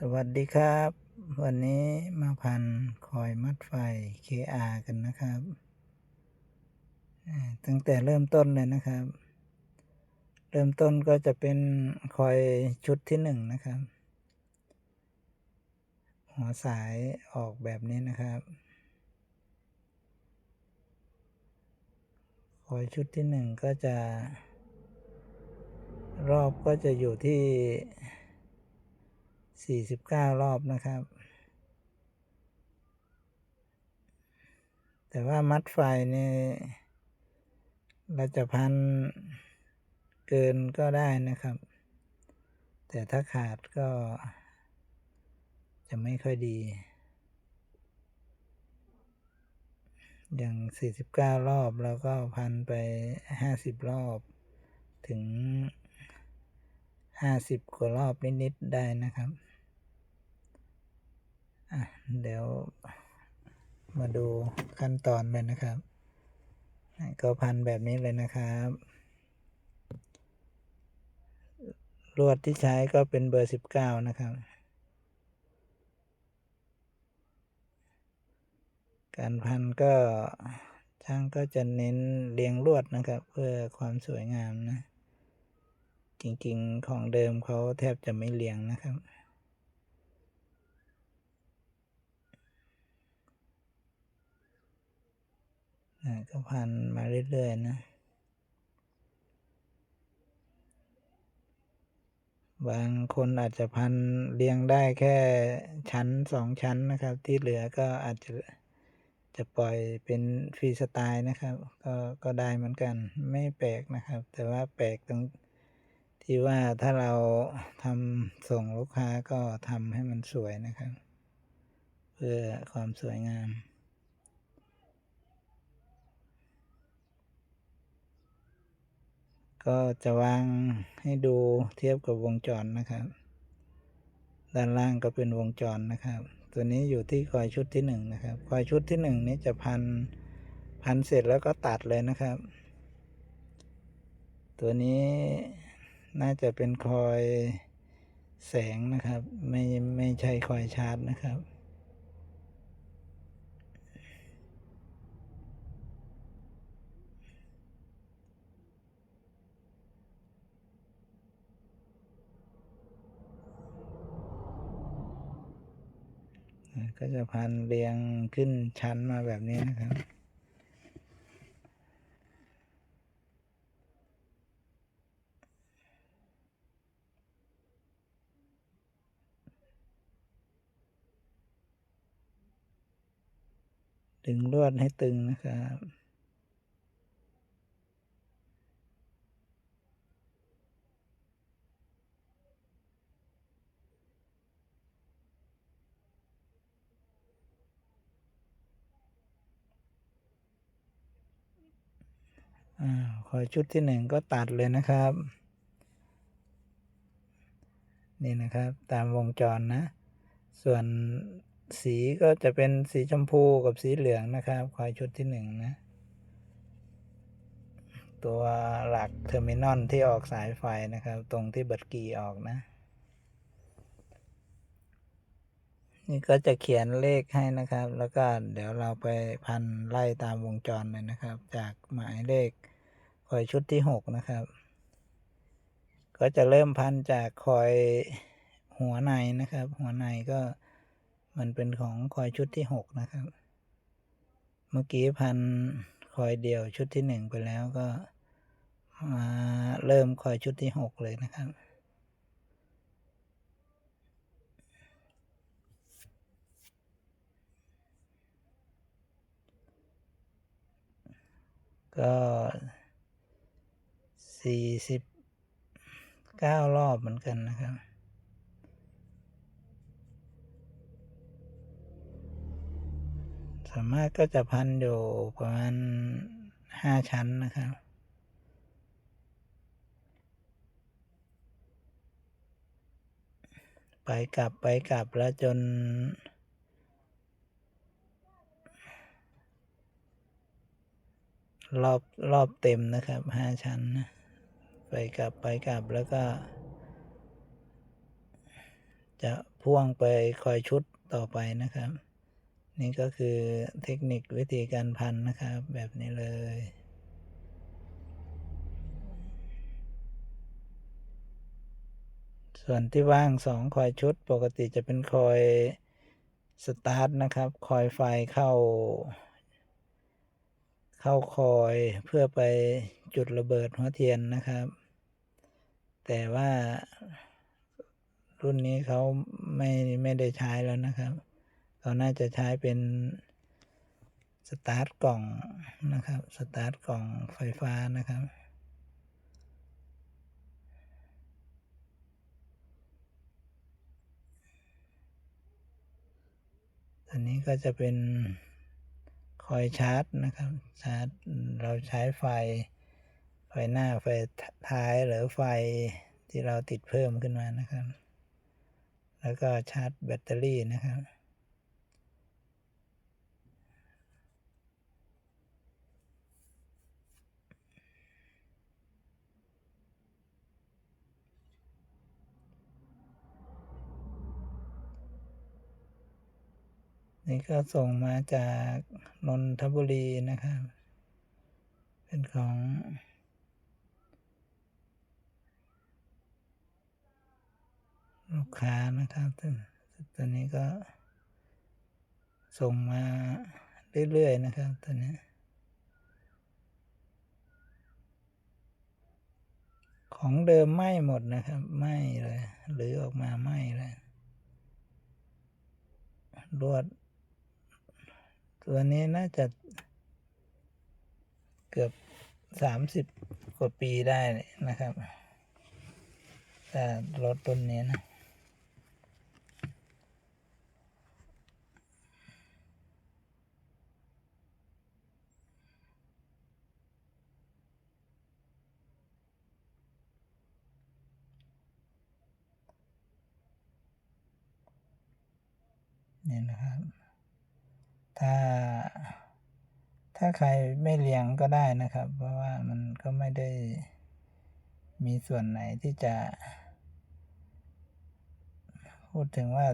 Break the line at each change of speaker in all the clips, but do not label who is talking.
สวัสดีครับ วันนี้มาพันคอยมัดไฟ KR กันนะครับตั้งแต่เริ่มต้นเลยนะครับ เริ่มต้นก็จะเป็นคอยชุดที่หนึ่งนะครับ หัวสายออกแบบนี้นะครับคอยชุดที่หนึ่งก็จะ รอบก็จะอยู่ที่ 49รอบนะครับ แต่ว่ามัดไฟนี่เราจะพันเกินก็ได้นะครับ แต่ถ้าขาดก็จะไม่ค่อยดี อย่าง 49 รอบแล้วก็พันไป 50 รอบถึง 50 กว่ารอบนิด ๆ ได้นะครับ เดี๋ยวมาดูขั้นตอนเลยนะครับ ก็พันแบบนี้เลยนะครับ ลวดที่ใช้ก็เป็นเบอร์19นะครับ การพันก็ช่างก็จะเน้นเรียงลวดนะครับ เพื่อความสวยงามนะ จริงๆของเดิมเขาแทบจะไม่เรียงนะครับ ก็พันมาเรื่อยๆนะบางคนอาจจะพันเรียงได้แค่ชั้นสองชั้นนะครับ ที่เหลือก็อาจจะจะปล่อยเป็นฟรีสไตล์นะครับ ก็ก็ได้เหมือนกันไม่แปลกนะครับ แต่ว่าแปลกตรงที่ว่าถ้าเราทำส่งลูกค้าก็ทำให้มันสวยนะครับ เพื่อความสวยงาม ก็จะวางให้ดูเทียบกับวงจรนะครับ ด้านล่างก็เป็นวงจรนะครับ ตัวนี้อยู่ที่คอยชุดที่หนึ่งนะครับคอยชุดที่หนึ่งนี้จะพันพันเสร็จแล้วก็ตัดเลยนะครับ ตัวนี้น่าจะเป็นคอยแสงนะครับ ไม่ไม่ใช่คอยชาร์จนะครับ ก็จะพันเรียงขึ้นชั้นมาแบบนี้นะครับดึงลวดให้ตึงนะครับ อ่าคอยชุดที่หนึ่งก็ตัดเลยนะครับ นี่นะครับตามวงจรนะ ส่วนสีก็จะเป็นสีชมพูกับสีเหลืองนะครับคอยชุดที่หนึ่งนะ ตัวหลักเทอร์มินอลที่ออกสายไฟนะครับ ตรงที่เบิดกีออกนะ นี่ก็จะเขียนเลขให้นะครับ แล้วก็เดี๋ยวเราไปพันไล่ตามวงจรเลยนะครับ จากหมายเลขคอยชุดที่หกนะครับ ก็จะเริ่มพันจากคอยหัวในนะครับ หัวในก็มันเป็นของคอยชุดที่หกนะครับ เมื่อกี้พันคอยเดียวชุดที่หนึ่งไปแล้วก็มาเริ่มคอยชุดที่หกเลยนะครับ ก็สี่สิบเก้ารอบเหมือนกันนะครับ สามารถก็จะพันอยู่ประมาณห้าชั้นนะครับไปกลับไปกลับแล้วจน รอบรอบเต็มนะครับห้าชั้น ไปกลับไปกลับแล้วก็ จะพ่วงไปคอยชุดต่อไปนะครับ นี่ก็คือเทคนิควิธีการพันนะครับ แบบนี้เลยส่วนที่ว่างสองคอยชุดปกติจะเป็นคอยสตาร์ทนะครับ คอยไฟเข้า เข้าคอยเพื่อไปจุดระเบิดหัวเทียนนะครับ แต่ว่ารุ่นนี้เขาไม่ไม่ได้ใช้แล้วนะครับเขาน่าจะใช้เป็นสตาร์ทกล่องนะครับ สตาร์ทกล่องไฟฟ้านะครับ อันนี้ก็จะเป็น คอยชาร์จนะครับ ชาร์จเราใช้ไฟ ไฟหน้าไฟท้ายหรือไฟที่เราติดเพิ่มขึ้นมานะครับ แล้วก็ชาร์จแบตเตอรี่นะครับ นี่ก็ส่งมาจากนนทบุรีนะครับ เป็นของ ลูกค้านะครับตัวตัวนี้ก็ ส่งมาเรื่อย ๆ นะครับตัวนี้ ของเดิมไหม้หมดนะครับไหม้เลย หรือออกมาไหม้เลยรวด ตัวนี้น่าจะเกือบสามสิบกว่าปีได้นะครับแต่รถต้นนี้นะนี่นะครับ ถ้า ถ้าใครไม่เลี้ยงก็ได้นะครับ เพราะว่ามันก็ไม่ได้มีส่วนไหนที่จะ พูดถึงว่า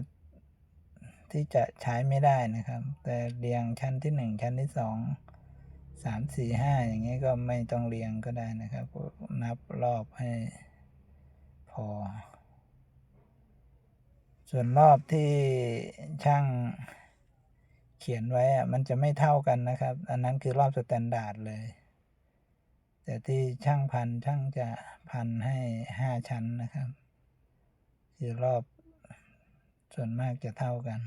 ที่จะใช้ไม่ได้นะครับ แต่เรียงชั้นที่หนึ่งชั้นที่สองสามสี่ห้าอย่างนี้ก็ไม่ต้องเรียงก็ได้นะครับ นับรอบให้พอ ส่วนรอบที่ช่าง เขียนไว้อะมันจะไม่เท่ากันนะครับ อันนั้นคือรอบสแตนดาร์ดเลย แต่ที่ช่างพันช่างจะพันให้ห้าชั้นนะครับ คือรอบส่วนมากจะเท่ากัน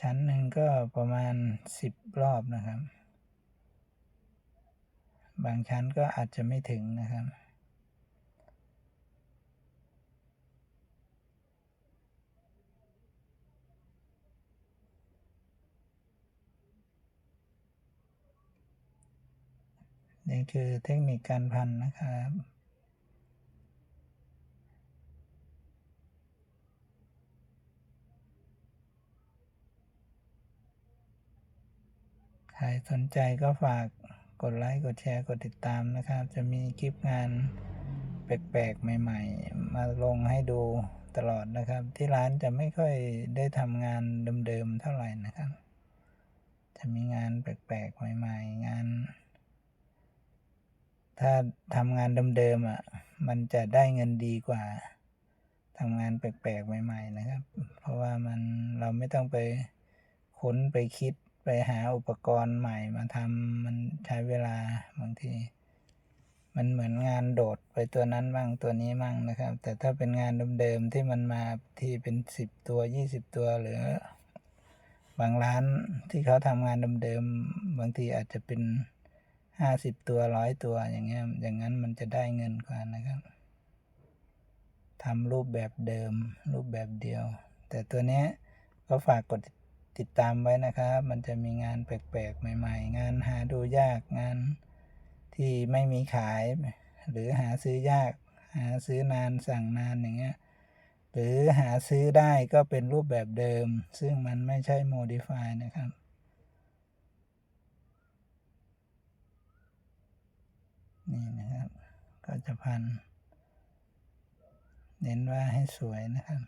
ชั้นหนึ่งก็ประมาณสิบรอบนะครับ บางชั้นก็อาจจะไม่ถึงนะครับ นี่คือเทคนิคการพันนะครับใครสนใจก็ฝากกดไลค์ กดแชร์ กดติดตามนะครับ จะมีคลิปงานแปลกๆ ใหม่ ๆ มาลงให้ดูตลอดนะครับ ที่ร้านจะไม่ค่อยได้ทำงานเดิม ๆ เท่าไหร่นะครับ จะมีงานแปลกๆ ใหม่ ๆ งาน ถ้าทำงานเดิมๆอะ มันจะได้เงินดีกว่าทำงานแปลกๆใหม่ ๆ นะครับ เพราะว่ามันเราไม่ต้องไปค้นไปคิดไปหาอุปกรณ์ใหม่มาทำมันใช้เวลาบางทีมันเหมือนงานโดดไปตัวนั้นบ้างตัวนี้มั่งนะครับ แต่ถ้าเป็นงานเดิมๆที่มันมาที่เป็นสิบตัวยี่สิบตัวหรือบางร้านที่เขาทำงานเดิมๆบางทีอาจจะเป็น ห้าสิบตัวร้อยตัวอย่างเงี้ยอย่างนั้นมันจะได้เงินกว่านะครับทำรูปแบบเดิมรูปแบบเดียว แต่ตัวเนี้ยก็ฝากกดติดตามไว้นะครับ มันจะมีงานแปลกๆ ใหม่ ๆ งานหาดูยากงานที่ไม่มีขาย หรือหาซื้อยาก หาซื้อนานสั่งนานอย่างเงี้ยหรือหาซื้อได้ก็เป็นรูปแบบเดิม ซึ่งมันไม่ใช่โมดิฟายนะครับ นี่นะครับ ก็จะพัน เน้นว่าให้สวยนะครับ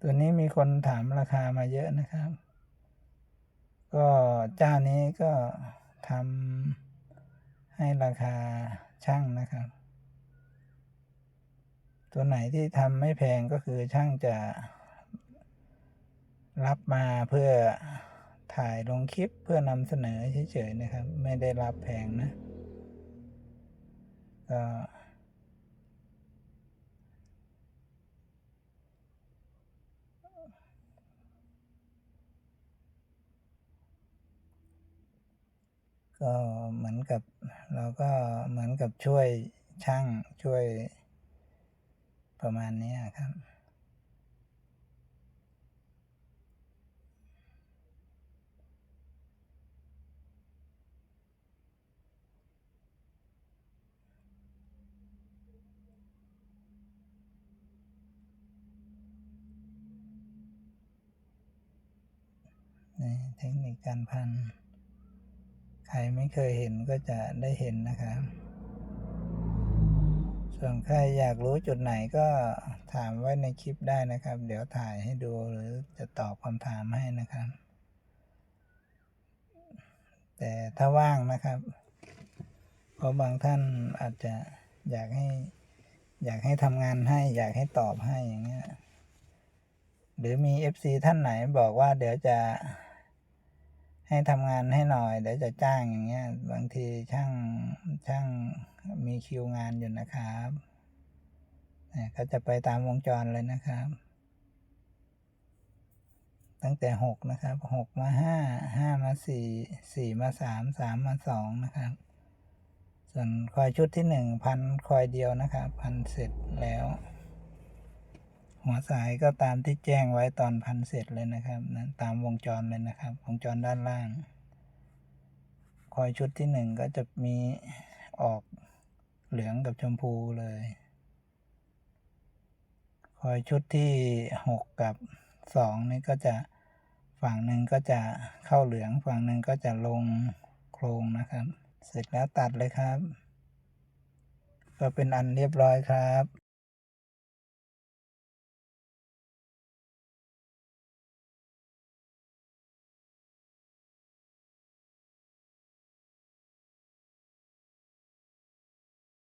ตัวนี้มีคนถามราคามาเยอะนะครับ ก็เจ้านี้ก็ทำให้ราคาช่างนะครับ ตัวไหนที่ทำไม่แพงก็คือช่างจะรับมาเพื่อถ่ายลงคลิปเพื่อนำเสนอเฉยๆนะครับ ไม่ได้รับแพงนะก็ก็เหมือนกับเราก็เหมือนกับช่วยช่างช่วย ประมาณนี้ครับ เทคนิคการพัน ใครไม่เคยเห็นก็จะได้เห็นนะครับ ส่วนใครอยากรู้จุดไหนก็ถามไว้ในคลิปได้นะครับ เดี๋ยวถ่ายให้ดูหรือจะตอบคำถามให้นะครับ แต่ถ้าว่างนะครับ เพราะบางท่านอาจจะอยากให้ อยากให้ทำงานให้ อยากให้ตอบให้อย่างเงี้ยหรือมี FC ท่านไหนบอกว่าเดี๋ยวจะ ให้ทำงานให้หน่อย เดี๋ยวจะจ้างอย่างเงี้ย บางทีช่างช่างมีคิวงานอยู่นะครับเนี่ยก็จะไปตามวงจรเลยนะครับ ตั้งแต่หกนะครับหกมาห้าห้ามาสี่สี่มาสามสามมาสองนะครับ ส่วนคอยชุดที่หนึ่งพันคอยเดียวนะครับ พันเสร็จแล้ว หัวสายก็ตามที่แจ้งไว้ตอนพันเสร็จเลยนะครับนะตามวงจรเลยนะครับ วงจรด้านล่าง คอยชุดที่หนึ่งก็จะมีออกเหลืองกับชมพูเลย คอยชุดที่หกกับสองนี่ก็จะฝั่งหนึ่งก็จะเข้าเหลือง ฝั่งหนึ่งก็จะลงโครงนะครับ เสร็จแล้วตัดเลยครับ ก็เป็นอันเรียบร้อยครับ